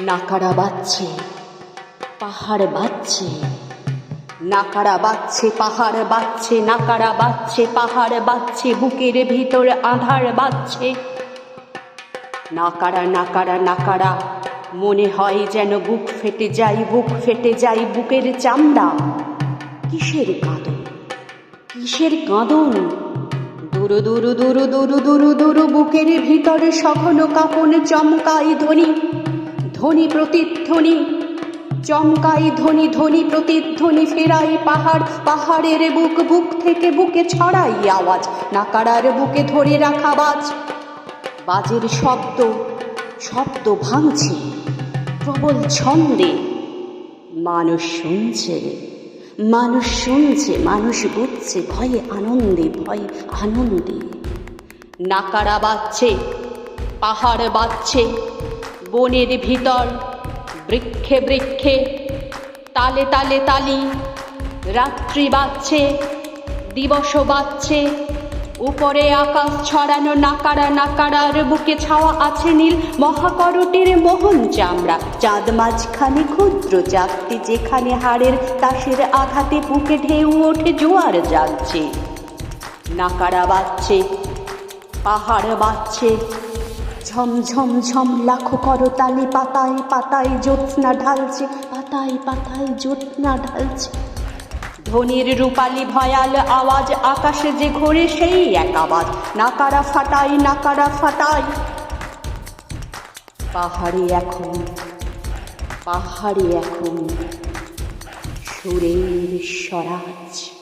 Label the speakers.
Speaker 1: নাকারা বাজছে পাহাড় বাজছে নাকারা বাজছে পাহাড় বাজছে নাকারা বাজছে পাহাড় বাজছে বুকের ভিতর আধার বাজছে নাকারা নাকারা নাকারা, মনে হয় যেন বুক ফেটে যায়, বুক ফেটে যায়, বুকের চামড়া। কিসের কাঁদন? কিসের কাঁদন? দুরু দুরু দুরু দুরু দুরু দুরু, বুকের ভিতরে সঘন কাপন চমকাই ধ্বনি। ধ্বনি প্রতিধ্বনি, চমকাই ধ্বনি ধ্বনি প্রতিধ্বনি ফেরাই পাহাড়, পাহাড়ের বুক বুক থেকে বুকে ছড়াই আওয়াজ, নাকারার বুকে ধরে রাখা বাজ। বাজের শব্দ শব্দ ভাঙছে, প্রবল ছন্দে মানুষ শুনছে মানুষ শুনছে, মানুষ বুঝছে, ভয়ে আনন্দে ভয়ে আনন্দে। নাকারা বাজছে, পাহাড় বাজছে। বনের ভিতর বৃক্ষে বৃক্ষে, তালে তালে তালি, রাত্রি বাজছে দিবস বাজছে, উপরে আকাশ ছড়ানো নাকারা নাকারার বুকে ছাওয়া আছে নীল মহাকরটের মোহন চামড়া। চাঁদ মাঝখানে ক্ষুদ্র চাকতি যেখানে হাড়ের তাসের আঘাতে বুকে ঢেউ ওঠে, জোয়ার যাচ্ছে নাকারা বাজছে, পাহাড় বাজছে ঝমঝম ঝম লাখো করতালি পাতায় পাতায় জ্যোৎস্না ঢালছে, পাতায় পাতায় জ্যোৎস্না ঢালছে। ধ্বনির রূপালি ভয়াল আওয়াজ, আকাশে যে ঘোরে সেই এক আওয়াজ। নাকারা ফাটাই নাকারা ফাটাই। পাহাড়ে এখন পাহাড়ে এখন সুরের স্বরাজ।